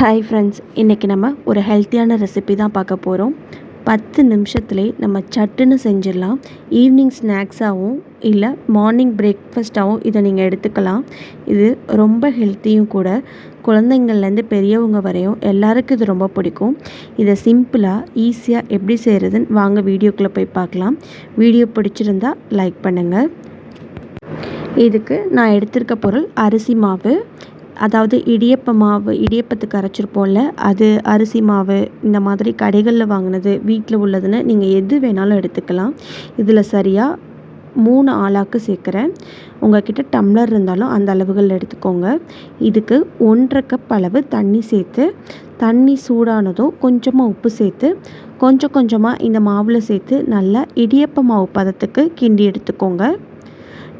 Hi friends இன்றைக்கி நம்ம ஒரு ஹெல்த்தியான ரெசிபி தான் பார்க்க போகிறோம் பத்து நிமிஷத்துலேயே நம்ம சட்டுன்னு செஞ்சிடலாம். ஈவினிங் ஸ்நாக்ஸாகவும் இல்லை மார்னிங் பிரேக்ஃபாஸ்ட்டாகவும் இதை நீங்கள் எடுத்துக்கலாம். இது ரொம்ப ஹெல்த்தியும் கூட. குழந்தைங்கள்லேருந்து பெரியவங்க வரையும் எல்லாருக்கும் இது ரொம்ப பிடிக்கும். இதை சிம்பிளாக ஈஸியாக எப்படி செய்கிறதுன்னு வாங்க வீடியோக்குள்ளே போய் பார்க்கலாம். வீடியோ பிடிச்சிருந்தா லைக் பண்ணுங்கள் இதுக்கு நான் எடுத்திருக்க பொருள் அரிசி மாவு. அதாவது இடியப்ப மாவு இடியப்பத்துக்கு அரைச்சிருப்போம்ல அது அரிசி மாவு இந்த மாதிரி கடைகளில் வாங்கினது வீட்டில் உள்ளதுன்னு நீங்கள் எது வேணாலும் எடுத்துக்கலாம். இதில் சரியாக மூணு ஆளாக்கு சேர்க்குறேன். உங்கள்கிட்ட டம்ளர் இருந்தாலும் அந்த அளவுகள் எடுத்துக்கோங்க. இதுக்கு ஒன்றரை கப் அளவு தண்ணி சேர்த்து தண்ணி சூடானதும் கொஞ்சமாக உப்பு சேர்த்து கொஞ்சம் கொஞ்சமாக இந்த மாவில் சேர்த்து நல்லா இடியப்ப மாவு பதத்துக்கு கிண்டி எடுத்துக்கோங்க.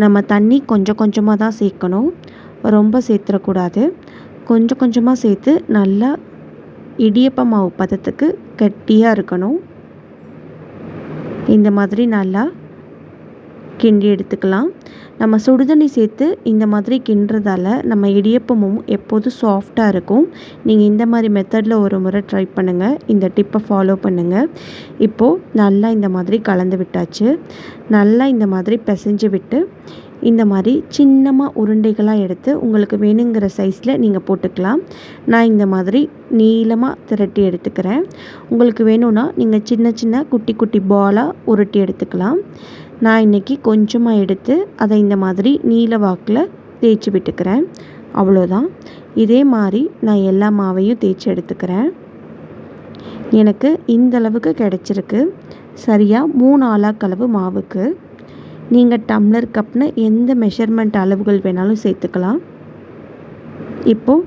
நம்ம தண்ணி கொஞ்சம் கொஞ்சமாக தான் சேர்க்கணும். ரொம்ப சேர்த்துடக்கூடாது கொஞ்சம் கொஞ்சமாக சேர்த்து நல்லா இடியப்ப மாவு பதத்துக்கு கெட்டியாக இருக்கணும். இந்த மாதிரி நல்லா கிண்டி எடுத்துக்கலாம். நம்ம சுடுதண்ணி சேர்த்து இந்த மாதிரி கிண்டுறதால நம்ம இடியப்பமும் எப்போதும் சாஃப்டாக இருக்கும். நீங்கள் இந்த மாதிரி மெத்தடில் ஒரு முறை ட்ரை பண்ணுங்கள் இந்த டிப்பை ஃபாலோ பண்ணுங்கள் இப்போது நல்லா இந்த மாதிரி கலந்து விட்டாச்சு. நல்லா இந்த மாதிரி பிசைஞ்சு விட்டு இந்த மாதிரி சின்னமாக உருண்டைகளாக எடுத்து உங்களுக்கு வேணுங்கிற சைஸில் நீங்கள் போட்டுக்கலாம். நான் இந்த மாதிரி நீளமாக திரட்டி எடுத்துக்கிறேன். உங்களுக்கு வேணும்னா நீங்கள் சின்ன சின்ன குட்டி குட்டி பாலாக உருட்டி எடுத்துக்கலாம். நான் இன்றைக்கி கொஞ்சமாக எடுத்து அதை இந்த மாதிரி நீல வாக்கில் தேய்ச்சி விட்டுக்கிறேன். அவ்வளோதான் இதே மாதிரி நான் எல்லா மாவையும் தேய்ச்சி எடுத்துக்கிறேன். எனக்கு இந்த அளவுக்கு கிடச்சிருக்கு. சரியாக மூணு ஆளாக்களவு மாவுக்கு. நீங்கள் டம்ளர் கப்னு எந்த மெஷர்மெண்ட் அளவுகள் வேணாலும் சேர்த்துக்கலாம். இப்போது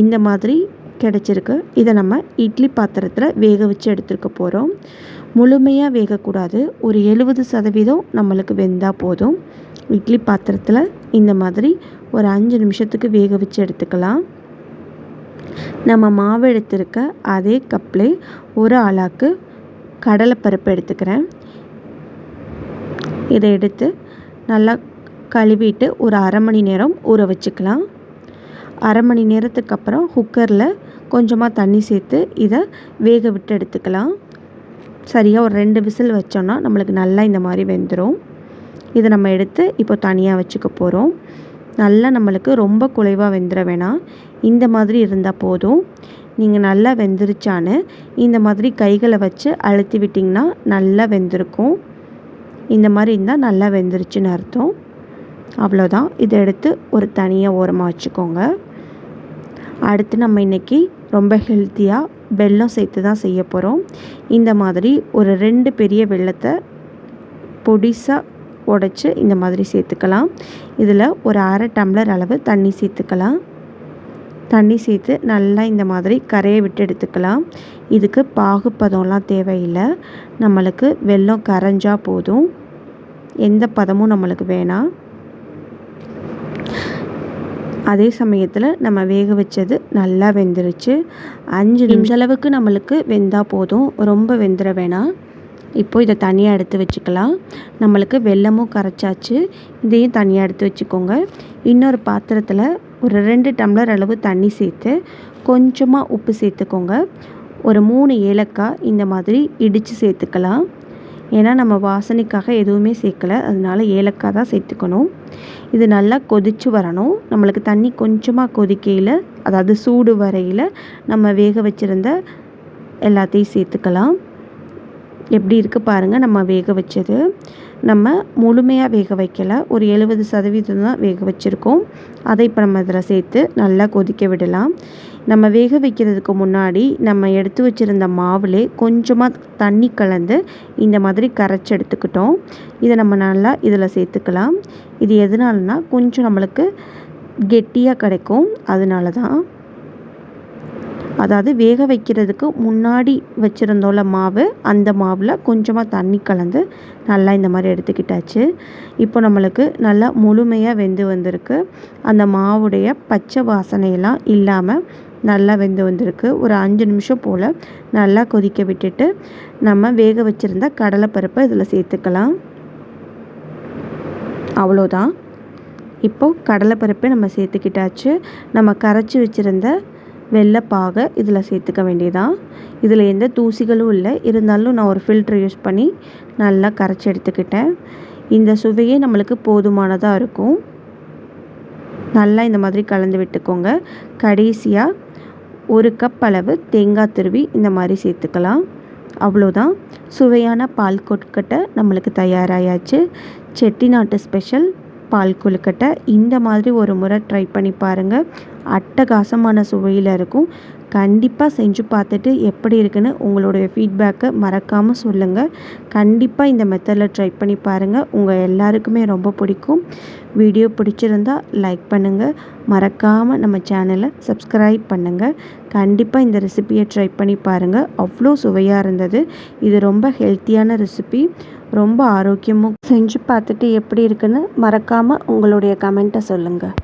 இந்த மாதிரி கிடச்சிருக்கு. இதை நம்ம இட்லி பாத்திரத்தில் வேக வச்சு எடுத்துருக்க போகிறோம் முழுமையாக வேகக்கூடாது. ஒரு எழுபது சதவீதம் நம்மளுக்கு வெந்தால் போதும். இட்லி பாத்திரத்தில் இந்த மாதிரி ஒரு அஞ்சு நிமிஷத்துக்கு வேக வச்சு எடுத்துக்கலாம். நம்ம மாவு எடுத்திருக்க அதே கப்பில் ஒரு ஆளாக்கு கடலைப்பருப்பு எடுத்துக்கிறேன். இதை எடுத்து நல்லா கழுவிட்டு ஒரு அரை மணி நேரம் ஊற வச்சுக்கலாம். அரை மணி நேரத்துக்கு அப்புறம் குக்கரில் கொஞ்சமாக தண்ணி சேர்த்து இதை வேக விட்டு எடுத்துக்கலாம். சரியாக ஒரு ரெண்டு விசில் வச்சோன்னா நம்மளுக்கு நல்லா இந்த மாதிரி வெந்துடும் இதை நம்ம எடுத்து இப்போ தனியாக வச்சுக்க போகிறோம் நல்லா நம்மளுக்கு ரொம்ப குலைவாக வெந்துட வேணாம். இந்த மாதிரி இருந்தால் போதும். நீங்கள் நல்லா வெந்துருச்சான்னு இந்த மாதிரி கைகளை வச்சு அழுத்தி விட்டிங்கன்னா நல்லா வெந்திருக்கும். இந்த மாதிரி இருந்தால் நல்லா வெந்துருச்சுன்னு அர்த்தம். அவ்வளோதான் இதை எடுத்து ஒரு தனியாக ஓரமாக வச்சுக்கோங்க. அடுத்து நம்ம இன்றைக்கி ரொம்ப ஹெல்த்தியாக வெல்லம் சேர்த்து தான் செய்ய போகிறோம் இந்த மாதிரி ஒரு ரெண்டு பெரிய வெள்ளத்தை பொடிசாக உடச்சி இந்த மாதிரி சேர்த்துக்கலாம். இதில் ஒரு அரை டம்ளர் அளவு தண்ணி சேர்த்துக்கலாம். தண்ணி சேர்த்து நல்லா இந்த மாதிரி கரையை விட்டு எடுத்துக்கலாம். இதுக்கு பாகுப்பதம்லாம் தேவையில்லை. நம்மளுக்கு வெல்லம் கரைஞ்சால் போதும். எந்த பதமும் நம்மளுக்கு வேணாம். அதே சமயத்தில் நம்ம வேக வச்சது நல்லா வெந்துருச்சு. அஞ்சு நிமிஷம் அளவுக்கு நம்மளுக்கு வெந்தால் போதும். ரொம்ப வெந்துட வேணாம். இப்போ இதை தனியாக எடுத்து வச்சுக்கலாம். நம்மளுக்கு வெல்லமும் கரைச்சாச்சு. இதையும் தனியாக எடுத்து வச்சுக்கோங்க. இன்னொரு பாத்திரத்தில் ஒரு ரெண்டு டம்ளர் அளவு தண்ணி சேர்த்து கொஞ்சமாக உப்பு சேர்த்துக்கோங்க. ஒரு மூணு ஏலக்காய் இந்த மாதிரி இடித்து சேர்த்துக்கலாம். ஏன்னா நம்ம வாசனைக்காக எதுவுமே சேர்க்கலை. அதனால ஏலக்காய் தான் சேர்த்துக்கணும். இது நல்லா கொதித்து வரணும். நம்மளுக்கு தண்ணி கொஞ்சமாக கொதிக்கையில் அதாவது சூடு வரையில் நம்ம வேக வச்சுருந்த எல்லாத்தையும் சேர்த்துக்கலாம். எப்படி இருக்குது பாருங்கள் நம்ம வேக வச்சது. நம்ம முழுமையாக வேக வைக்கலை. ஒரு எழுபது சதவீதம் தான் வேக வச்சுருக்கோம். அதை இப்போ நம்ம இதில் சேர்த்து நல்லா கொதிக்க விடலாம். நம்ம வேக வைக்கிறதுக்கு முன்னாடி நம்ம எடுத்து வச்சுருந்த மாவுலே கொஞ்சமாக தண்ணி கலந்து இந்த மாதிரி கரைச்சி எடுத்துக்கிட்டோம். இதை நம்ம நல்லா இதில் சேர்த்துக்கலாம். இது எதனாலனா கொஞ்சம் நம்மளுக்கு கெட்டியாக கிடைக்கும். அதனால தான் அதாவது வேக வைக்கிறதுக்கு முன்னாடி வச்சுருந்தோம்ல மாவு அந்த மாவில் கொஞ்சமாக தண்ணி கலந்து நல்லா இந்த மாதிரி எடுத்துக்கிட்டாச்சு. இப்போ நம்மளுக்கு நல்லா முழுமையாக வெந்து வந்திருக்கு. அந்த மாவுடைய பச்சை வாசனையெல்லாம் இல்லாமல் நல்லா வெந்து வந்திருக்கு. ஒரு அஞ்சு நிமிஷம் போல் நல்லா கொதிக்க விட்டுட்டு நம்ம வேக வச்சுருந்த கடலைப்பருப்பை இதில் சேர்த்துக்கலாம். அவ்வளோதான். இப்போது கடலைப்பருப்பை நம்ம சேர்த்துக்கிட்டாச்சு. நம்ம கரைச்சி வச்சுருந்த வெள்ளைப்பாகை இதில் சேர்த்துக்க வேண்டியதான் இதில் எந்த தூசிகளும் இல்லை. இருந்தாலும் நான் ஒரு ஃபில்ட்ரு யூஸ் பண்ணி நல்லா கரைச்சி எடுத்துக்கிட்டேன். இந்த சுவையே நம்மளுக்கு போதுமானதாக இருக்கும். நல்லா இந்த மாதிரி கலந்து விட்டுக்கோங்க. கடைசியாக ஒரு கப் அளவு தேங்காய் துருவி இந்த மாதிரி சேர்த்துக்கலாம். அவ்வளோதான் சுவையான பால் கொட்கட்டை நம்மளுக்கு தயாராகியாச்சு செட்டிநாட்டு ஸ்பெஷல் பால் கொழுக்கட்டை இந்த மாதிரி ஒரு முறை ட்ரை பண்ணி பாருங்கள் அட்டகாசமான சுவையில் இருக்கும். கண்டிப்பாக செஞ்சு பார்த்துட்டு எப்படி இருக்குன்னு உங்களுடைய ஃபீட்பேக்கை மறக்காமல் சொல்லுங்கள் கண்டிப்பாக இந்த மெத்தடில் ட்ரை பண்ணி பாருங்கள் உங்கள் எல்லாருக்குமே ரொம்ப பிடிக்கும். வீடியோ பிடிச்சிருந்தா லைக் பண்ணுங்கள் மறக்காமல் நம்ம சேனலை சப்ஸ்கிரைப் பண்ணுங்கள் கண்டிப்பாக இந்த ரெசிப்பியை ட்ரை பண்ணி பாருங்கள் அவ்வளோ சுவையாக இருந்தது. இது ரொம்ப ஹெல்த்தியான ரெசிபி ரொம்ப ஆரோக்கியமும். செஞ்சு பார்த்துட்டு எப்படி இருக்குன்னு மறக்காமல் உங்களுடைய கமெண்ட்டை சொல்லுங்கள்